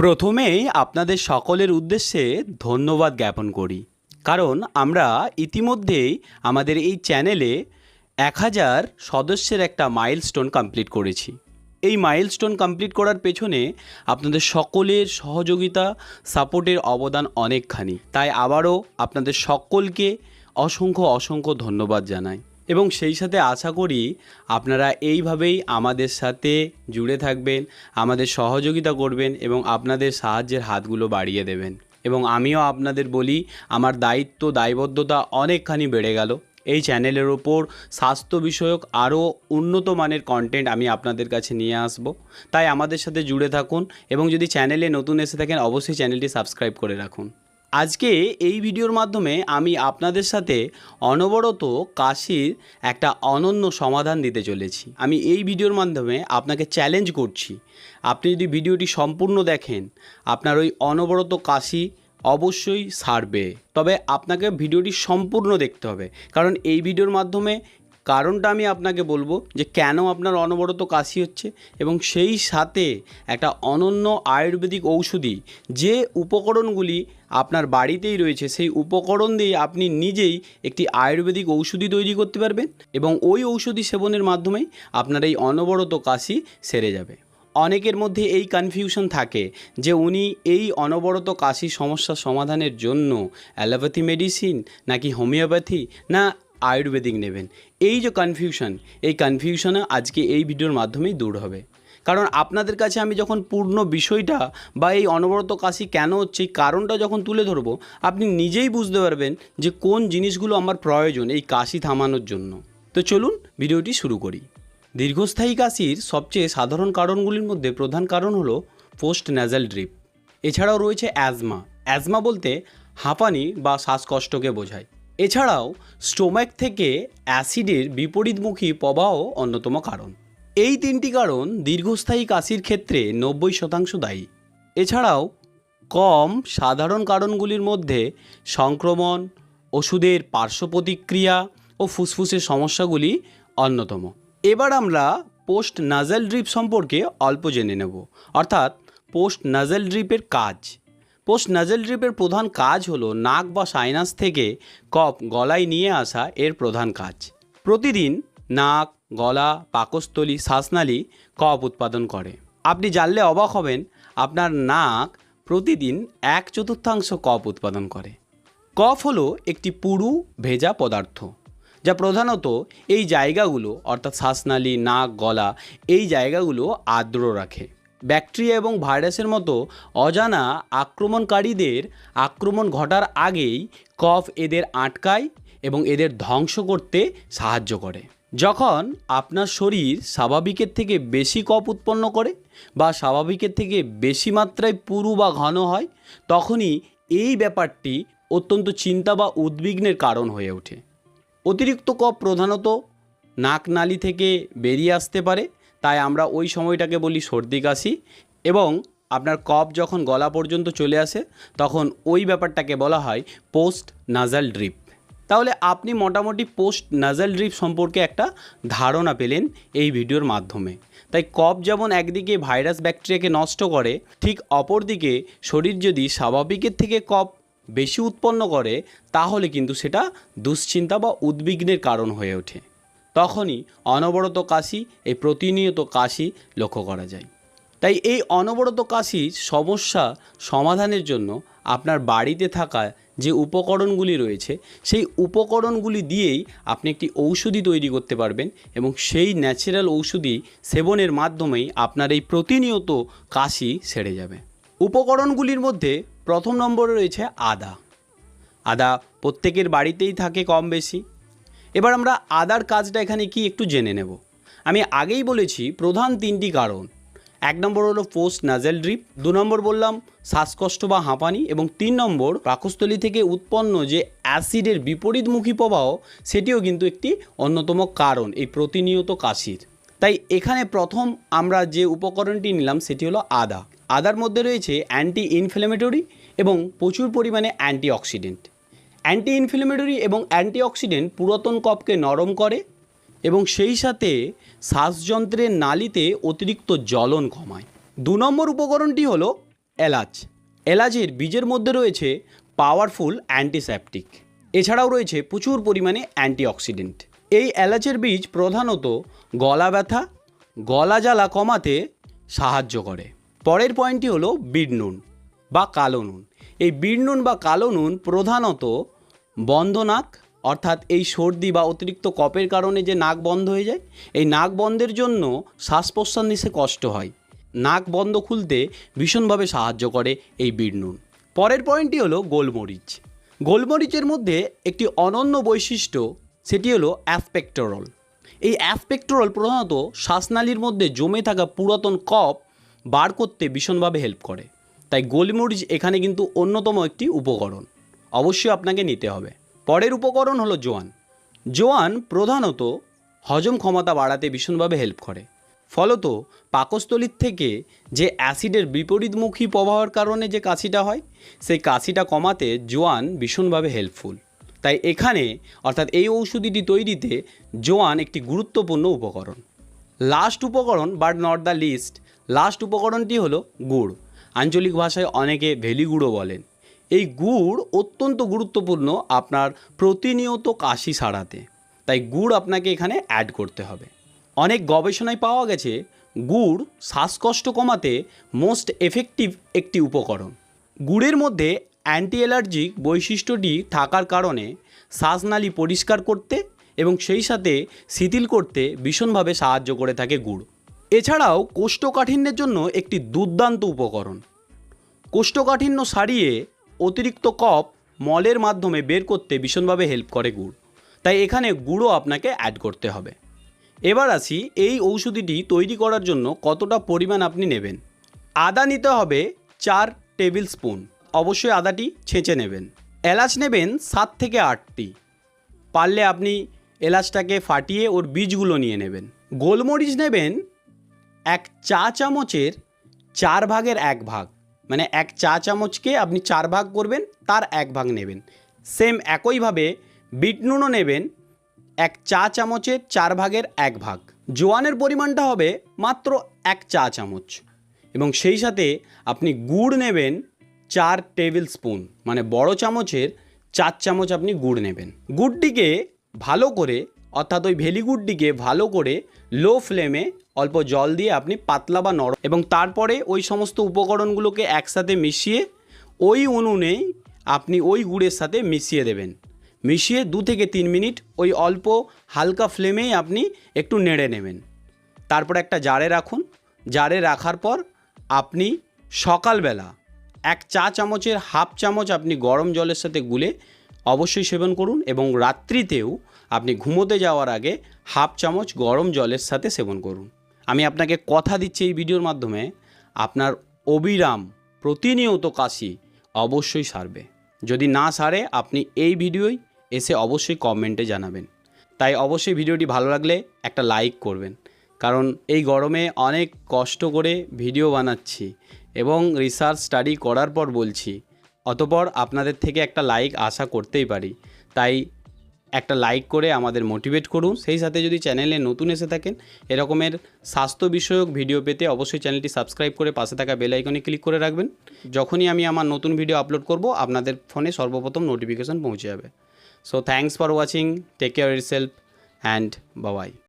প্রথমেই আপনাদের সকলের উদ্দেশ্যে ধন্যবাদ জ্ঞাপন করি। কারণ আমরা ইতিমধ্যেই আমাদের এই চ্যানেলে এক হাজার সদস্যের একটা মাইলস্টোন কমপ্লিট করেছি। এই মাইলস্টোন কমপ্লিট করার পেছনে আপনাদের সকলের সহযোগিতা সাপোর্টের অবদান অনেকখানি। তাই আবারও আপনাদের সকলকে অসংখ্য অসংখ্য ধন্যবাদ জানাই। এবং সেই সাথে আশা করি আপনারা এইভাবেই আমাদের সাথে জুড়ে থাকবেন, আমাদের সহযোগিতা করবেন এবং আপনাদের সাহায্যের হাতগুলো বাড়িয়ে দেবেন। এবং আমিও আপনাদের বলি, আমার দায়িত্ব, দায়বদ্ধতা অনেকখানি বেড়ে গেল। এই চ্যানেলের ওপর স্বাস্থ্য বিষয়ক আরও উন্নত মানের কন্টেন্ট আমি আপনাদের কাছে নিয়ে আসব। তাই আমাদের সাথে জুড়ে থাকুন এবং যদি চ্যানেলে নতুন এসে থাকেন, অবশ্যই চ্যানেলটি সাবস্ক্রাইব করে রাখুন। আজকে এই ভিডিওর মাধ্যমে আমি আপনাদের সাথে অনবরত কাশির একটা অনন্য সমাধান দিতে চলেছি। আমি এই ভিডিওর মাধ্যমে আপনাকে চ্যালেঞ্জ করছি। আপনি যদি ভিডিওটি সম্পূর্ণ দেখেন, আপনার ওই অনবরত কাশি অবশ্যই সারবে। তবে আপনাকে ভিডিওটি সম্পূর্ণ দেখতে হবে। কারণ এই ভিডিওর মাধ্যমে কারণটা আমি আপনাকে বলব যে কেন আপনার অনবরত কাশি হচ্ছে এবং সেই সাথে একটা অনন্য আয়ুর্বেদিক ঔষধি যে উপকরণগুলি আপনার বাড়িতেই রয়েছে, সেই উপকরণ দিয়ে আপনি নিজেই একটি আয়ুর্বেদিক ঔষধি তৈরি করতে পারবেন এবং ওই ঔষধি সেবনের মাধ্যমেই আপনার এই অনবরত কাশি সেরে যাবে। অনেকের মধ্যে এই কনফিউশন থাকে যে উনি এই অনবরত কাশি সমস্যা সমাধানের জন্য অ্যালোপ্যাথি মেডিসিন নাকি হোমিওপ্যাথি না আয়ুর্বেদিক নেবেন। এই যে কনফিউশন এই কনফিউশনে আজকে এই ভিডিওর মাধ্যমেই দূর হবে। কারণ আপনাদের কাছে আমি যখন পূর্ণ বিষয়টা বা এই অনবরত কাশি কেন হচ্ছে, এই কারণটা যখন তুলে ধরবো, আপনি নিজেই বুঝতে পারবেন যে কোন জিনিসগুলো আমার প্রয়োজন এই কাশি থামানোর জন্য। তো চলুন ভিডিওটি শুরু করি। দীর্ঘস্থায়ী কাশির সবচেয়ে সাধারণ কারণগুলির মধ্যে প্রধান কারণ হলো পোস্ট ন্যাজাল ড্রিপ এছাড়াও রয়েছে অ্যাজমা অ্যাজমা বলতে হাঁপানি বা শ্বাসকষ্টকে বোঝায়। এছাড়াও স্টোম্যাক থেকে অ্যাসিডের বিপরীতমুখী প্রবাহ অন্যতম কারণ। এই তিনটি কারণ দীর্ঘস্থায়ী কাশির ক্ষেত্রে নব্বই শতাংশ দায়ী। এছাড়াও কম সাধারণ কারণগুলির মধ্যে সংক্রমণ, ওষুধের পার্শ্ব প্রতিক্রিয়া ও ফুসফুসের সমস্যাগুলি অন্যতম। এবার আমরা পোস্ট নাজাল ড্রিপ সম্পর্কে অল্প জেনে নেব। অর্থাৎ পোস্ট নাজাল ড্রিপের কাজ। পোস্ট নাজেল ড্রিপের প্রধান কাজ হলো নাক বা সাইনাস থেকে কফ গলায় নিয়ে আসা এর প্রধান কাজ। প্রতিদিন নাক, গলা, পাকস্থলী, শ্বাসনালী কফ উৎপাদন করে। আপনি জানলে অবাক হবেন, আপনার নাক প্রতিদিন এক চতুর্থাংশ কফ উৎপাদন করে। কফ হলো একটি পুরু, ভেজা পদার্থ, যা প্রধানত এই জায়গাগুলো, অর্থাৎ শ্বাসনালী, নাক, গলা, এই জায়গাগুলো আর্দ্র রাখে। ব্যাকটেরিয়া এবং ভাইরাসের মতো অজানা আক্রমণকারীদের আক্রমণ ঘটার আগেই কফ এদের আটকায় এবং এদের ধ্বংস করতে সাহায্য করে। যখন আপনার শরীর স্বাভাবিকের থেকে বেশি কফ উৎপন্ন করে বা স্বাভাবিকের থেকে বেশি মাত্রায় পুরু বা ঘন হয়, তখনই এই ব্যাপারটি অত্যন্ত চিন্তা বা উদ্বিগ্নের কারণ হয়ে ওঠে। অতিরিক্ত কফ প্রধানত নাকনালি থেকে বেরিয়ে আসতে পারে তাই আমরা ওই সময়টাকে বলি সর্দি কাশি এবং আপনার কফ যখন গলা পর্যন্ত চলে আসে, তখন ওই ব্যাপারটাকে বলা হয় পোস্ট নাজাল ড্রিপ তাহলে আপনি মোটামুটি পোস্ট নাজাল ড্রিপ সম্পর্কে একটা ধারণা পেলেন এই ভিডিওর মাধ্যমে। তাই কফ যেমন একদিকে ভাইরাস ব্যাকটেরিয়াকে নষ্ট করে, ঠিক অপরদিকে শরীর যদি স্বাভাবিকের থেকে কফ বেশি উৎপন্ন করে, তাহলে কিন্তু সেটা দুশ্চিন্তা বা উদ্বিগ্নের কারণ হয়ে ওঠে। তখনই অনবরত কাশি, এই প্রতিনিয়ত কাশি লক্ষ্য করা যায়। তাই এই অনবরত কাশির সমস্যা সমাধানের জন্য আপনার বাড়িতে থাকা যে উপকরণগুলি রয়েছে, সেই উপকরণগুলি দিয়েই আপনি একটি ঔষধি তৈরি করতে পারবেন এবং সেই ন্যাচারাল ঔষধি সেবনের মাধ্যমেই আপনার এই প্রতিনিয়ত কাশি সেরে যাবে। উপকরণগুলির মধ্যে প্রথম নম্বরে রয়েছে আদা। আদা প্রত্যেকের বাড়িতেই থাকে কম বেশি এবার আমরা আদার কাজটা এখানে কি একটু জেনে নেব। আমি আগেই বলেছি প্রধান তিনটি কারণ। এক নম্বর হলো পোস্ট নাজেল ড্রিপ দু নম্বর বললাম শ্বাসকষ্ট বা হাঁপানি এবং তিন নম্বর পাকস্থলী থেকে উৎপন্ন যে অ্যাসিডের বিপরীতমুখী প্রবাহ, সেটিও কিন্তু একটি অন্যতম কারণ, এই প্রতিনিয়ত কাশির। তাই এখানে প্রথম আমরা যে উপকরণটি নিলাম, সেটি হলো আদা আদার মধ্যে রয়েছে অ্যান্টি ইনফ্লেমেটরি এবং প্রচুর পরিমাণে অ্যান্টিঅক্সিডেন্ট অ্যান্টি ইনফ্লেমেটরি এবং অ্যান্টিঅক্সিডেন্ট পুরাতন কফকে নরম করে এবং সেই সাথে শ্বাসযন্ত্রের নালিতে অতিরিক্ত জ্বলন কমায়। দু নম্বর উপকরণটি হলো এলাচ। এলাচের বীজের মধ্যে রয়েছে পাওয়ারফুল অ্যান্টিসেপটিক এছাড়াও রয়েছে প্রচুর পরিমাণে অ্যান্টিঅক্সিডেন্ট এই এলাচের বীজ প্রধানত গলা ব্যথা, গলা জ্বালা কমাতে সাহায্য করে। পরের পয়েন্টটি হলো বিট নুন বা কালো নুন। এই বিট নুন বা কালো নুন প্রধানত বন্ধ নাক অর্থাৎ এই সর্দি বা অতিরিক্ত কপের কারণে যে নাক বন্ধ হয়ে যায়, এই নাক বন্ধের জন্য শ্বাস প্রশ্বাস নিতে কষ্ট হয়। নাক বন্ধ খুলতে ভীষণভাবে সাহায্য করে এই বিট নুন। পরের পয়েন্টটি হলো গোলমরিচ। গোলমরিচের মধ্যে একটি অনন্য বৈশিষ্ট্য, সেটি হলো অ্যাসপেক্টোরল। এই অ্যাসপেক্টোরল প্রধানত শ্বাসনালীর মধ্যে জমে থাকা পুরাতন কপ বার করতে ভীষণভাবে হেল্প করে। তাই গোলমরিচ এখানে কিন্তু অন্যতম একটি উপকরণ। অবশ্যই আপনাকে নিতে হবে। পরের উপকরণ হলো জোয়ান। জোয়ান প্রধানত হজম ক্ষমতা বাড়াতে ভীষণভাবে হেল্প করে। ফলত পাকস্থলীর থেকে যে অ্যাসিডের বিপরীতমুখী প্রবাহের কারণে যে কাশিটা হয়, সেই কাশিটা কমাতে জোয়ান ভীষণভাবে হেল্পফুল তাই এখানে, অর্থাৎ এই ঔষধিটি তৈরিতে জোয়ান একটি গুরুত্বপূর্ণ উপকরণ। লাস্ট উপকরণ but not the least last উপকরণটি হলো গুড়। আঞ্চলিক ভাষায় অনেকে ভেলি গুঁড়ো বলেন। এই গুড় অত্যন্ত গুরুত্বপূর্ণ আপনার প্রতিনিয়ত কাশি সারাতে। তাই গুড় আপনাকে এখানে অ্যাড করতে হবে। অনেক গবেষণায় পাওয়া গেছে, গুড় শ্বাসকষ্ট কমাতে মোস্ট এফেক্টিভ একটি উপকরণ। গুড়ের মধ্যে অ্যান্টি অ্যালার্জিক বৈশিষ্ট্যটি থাকার কারণে শ্বাসনালী পরিষ্কার করতে এবং সেই সাথে শিথিল করতে ভীষণভাবে সাহায্য করে থাকে গুড়। এছাড়াও কোষ্ঠকাঠিন্যের জন্য একটি দুর্দান্ত উপকরণ। কোষ্ঠকাঠিন্য সারিয়ে অতিরিক্ত কপ মলের মাধ্যমে বের করতে ভীষণভাবে হেল্প করে গুড়। তাই এখানে গুঁড়ো আপনাকে অ্যাড করতে হবে। এবার আসি এই ঔষধিটি তৈরি করার জন্য কতটা পরিমাণ আপনি নেবেন। আদা নিতে হবে চার টেবিল স্পুন। অবশ্যই আদাটি ছেঁচে নেবেন। এলাচ নেবেন সাত থেকে আটটি। পারলে আপনি এলাচটাকে ফাটিয়ে ওর বীজগুলো নিয়ে নেবেন। গোলমরিচ নেবেন এক চা চামচের চার ভাগের এক ভাগ। মানে এক চা চামচকে আপনি চার ভাগ করবেন, তার এক ভাগ নেবেন। সেম একইভাবে বিট নুনও নেবেন, এক চা চামচের চার ভাগের এক ভাগ। জোয়ানের পরিমাণটা হবে মাত্র এক চা চামচ। এবং সেই সাথে আপনি গুড় নেবেন চার টেবিল স্পুন। মানে বড় চামচের চার চামচ আপনি গুড় নেবেন। গুড়টিকে ভালো করে, অর্থাৎ ওই ভেলি গুড়টিকে ভালো করে লো ফ্লেমে অল্প জল দিয়ে আপনি পাতলা বা নরম এবং তারপরে ওই সমস্ত উপকরণগুলোকে একসাথে মিশিয়ে ওই উনুনেই আপনি ওই গুড়ের সাথে মিশিয়ে দেবেন। মিশিয়ে দু থেকে তিন মিনিট ওই অল্প হালকা ফ্লেমেই আপনি একটু নেড়ে নেবেন। তারপর একটা জারে রাখুন। জারে রাখার পর আপনি সকালবেলা এক চা চামচের হাফ চামচ আপনি গরম জলের সাথে গুলে অবশ্যই সেবন করুন এবং রাত্রিতেও আপনি ঘুমোতে যাওয়ার আগে হাফ চামচ গরম জলের সাথে সেবন করুন। আমি আপনাকে কথা দিচ্ছি এই ভিডিওর মাধ্যমে, আপনার অবিরাম প্রতিনিয়ত কাশি অবশ্যই সারবে। যদি না সারে, আপনি এই ভিডিওই এসে অবশ্যই কমেন্টে জানাবেন। তাই অবশ্যই ভিডিওটি ভালো লাগলে একটা লাইক করবেন। কারণ এই গরমে অনেক কষ্ট করে ভিডিও বানাচ্ছি এবং রিসার্চ স্টাডি করার পর বলছি, অতপর আপনাদের থেকে একটা লাইক আশা করতেই পারি। তাই একটা লাইক করে আমাদের মোটিভেট করুন। সেই সাথে যদি চ্যানেলে নতুন এসে থাকেন, এরকমের স্বাস্থ্য বিষয়ক ভিডিও পেতে অবশ্যই চ্যানেলটি সাবস্ক্রাইব করে পাশে থাকা বেল আইকনে ক্লিক করে রাখবেন। যখনই আমি আমার নতুন ভিডিও আপলোড করব, আপনাদের ফোনে সর্বপ্রথম নোটিফিকেশন পৌঁছে যাবে। So thanks for watching take care yourself and Babai